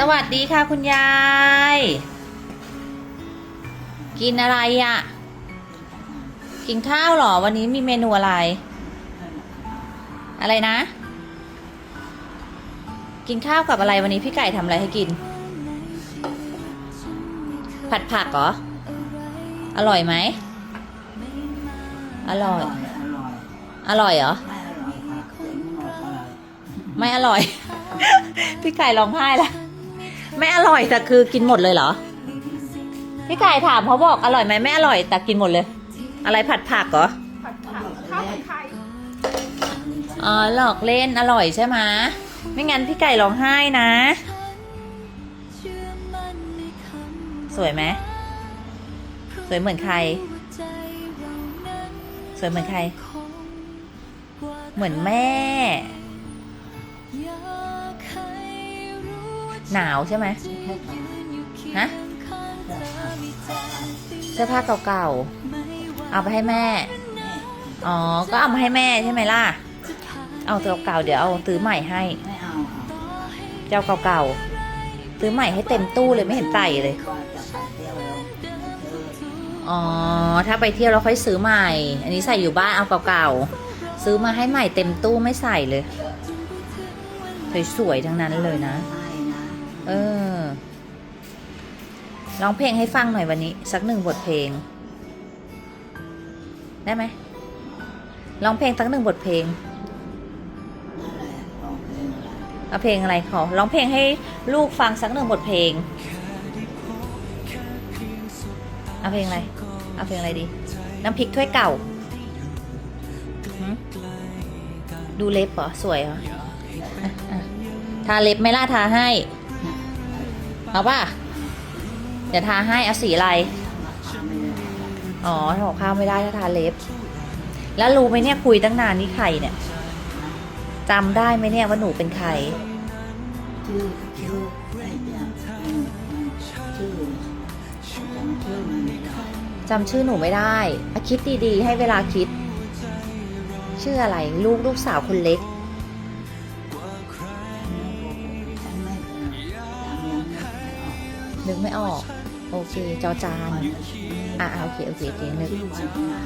สวัสดีค่ะคุณยาย กินอะไรอะ่ะ กินข้าวหรอ วันนี้มีเมนูอะไร อะไรนะ กินข้าวกับอะไรวันนี้พี่ไก่ทำอะไรให้กิน ผัดผักเหรอ อร่อยไหม อร่อย อร่อยเหรอ ไม่อร่อยค่ะไม่อร่อยไม่อร่อยพี่ไก่ร้องไห้ละ ไม่อร่อยแต่คือกินหมดเลยเหรอ พี่ไก่ถามเขาบอกอร่อยไหมไม่อร่อยแต่กินหมดเลย อะไรผัดผักเหรอ ผัดผักข้าวผัดไข่อ๋อหลอกเล่นอร่อยใช่ไหมไม่งั้นพี่ไก่ร้องไห้นะ สวยไหมสวยเหมือนใคร สวยเหมือนใคร เหมือนแม่ หนาวใช่ไหมฮะเสื้อผ้าเก่าๆ เอาไปให้แม่ อ๋อ ก็เอามาให้แม่ใช่ไหมล่ะ เอาตัวเก่าๆเดี๋ยวเอาซื้อใหม่ให้ไม่เอาเจ้าเก่าๆ ซื้อใหม่ให้เต็มตู้เลยไม่เห็นใส่เลย อ๋อ ถ้าไปเที่ยวเราค่อยซื้อใหม่ อันนี้ใส่อยู่บ้านเอาเก่าๆ ซื้อมาให้ใหม่เต็มตู้ไม่ใส่เลย สวยๆ ทั้งนั้นเลยนะ เออร้องเพลงให้ฟังหน่อยวันนี้ สักหนึ่งบทเพลง ได้ไหมร้องเพลงสักหนึ่งบทเพลงอะเพลงอะไรเอาเพลงอะไรขอร้องเพลงให้ลูกฟังสักหนึ่งบทเพลงเอาเพลงอะไรเอาเพลงอะไรดี น้ำพริกถ้วยเก่า ดูเล็บเหรอ สวยเหรออะทาเล็บไม่ล่าทาให้ เอาป่ะ เดี๋ยวทาให้เอาสีอะไร อ๋อทำกับข้าวไม่ได้ถ้าทาเล็บ แล้วรู้ไหมเนี่ยคุยตั้งนานนี่ใครเนี่ยจำได้ไหมเนี่ยว่าหนูเป็นใคร ชื่อชื่อไอ้เนี่ยชื่อจำชื่อมันไม่ได้จำชื่อหนูไม่ได้อะคิดดีๆ ให้เวลาคิด ชื่ออะไรลูกลูกสาวคนเล็ก นึกไม่ออก โอเคจอจาน อะอะโอเคโอเคโอเคนึกวันนา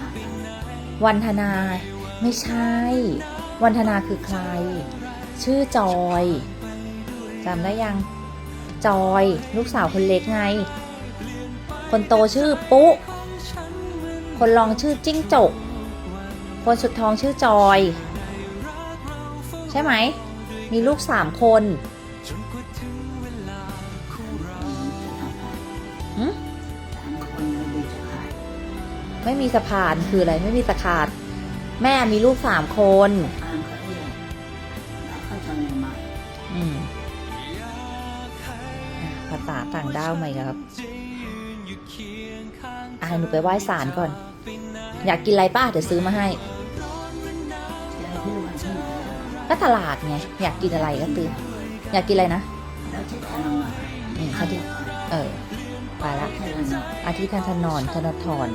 วันธนา ไม่ใช่ วันธนาคือใคร ชื่อจอยจำได้ยังจอย ลูกสาวคนเล็กไง คนโตชื่อปุ๊คนรองชื่อจิ้งจก คนสุดท้องชื่อจอย ใช่ไหม มีลูกสามคน สามคนไม่มีจะขายไม่มีสะพานคืออะไรไม่มีสะขาด แม่มีลูกสามคน อ่านเขาเองแล้วเขาจะไม่มาอืมอะภาษาต่างด้าวไหมครับอะหนูไปไหว้ศาลก่อน อยากกินอะไรป้าเดี๋ยวซื้อมาให้เจอที่วันที่ไหนก็ตลาดไงอยากกินอะไรก็ซื้ออยากกินอะไรนะแล้วที่ทำมาอืมเขาที่เออ งอาทิตย์ธนนอนธนทร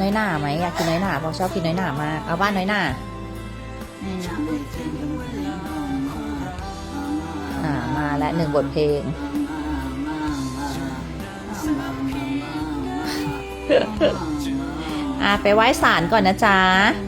น้อยหน่าไหมอยากกินน้อยหน่าเพราะชอบกินน้อยหน่ามากเอาบ้านน้อยหน่าแนะนำเลยเช่นเดียวกันน้องมาอ่ามาและหนึ่งบทเพลงอ่าไปไหว้ศาลก่อนนะจ๊ะม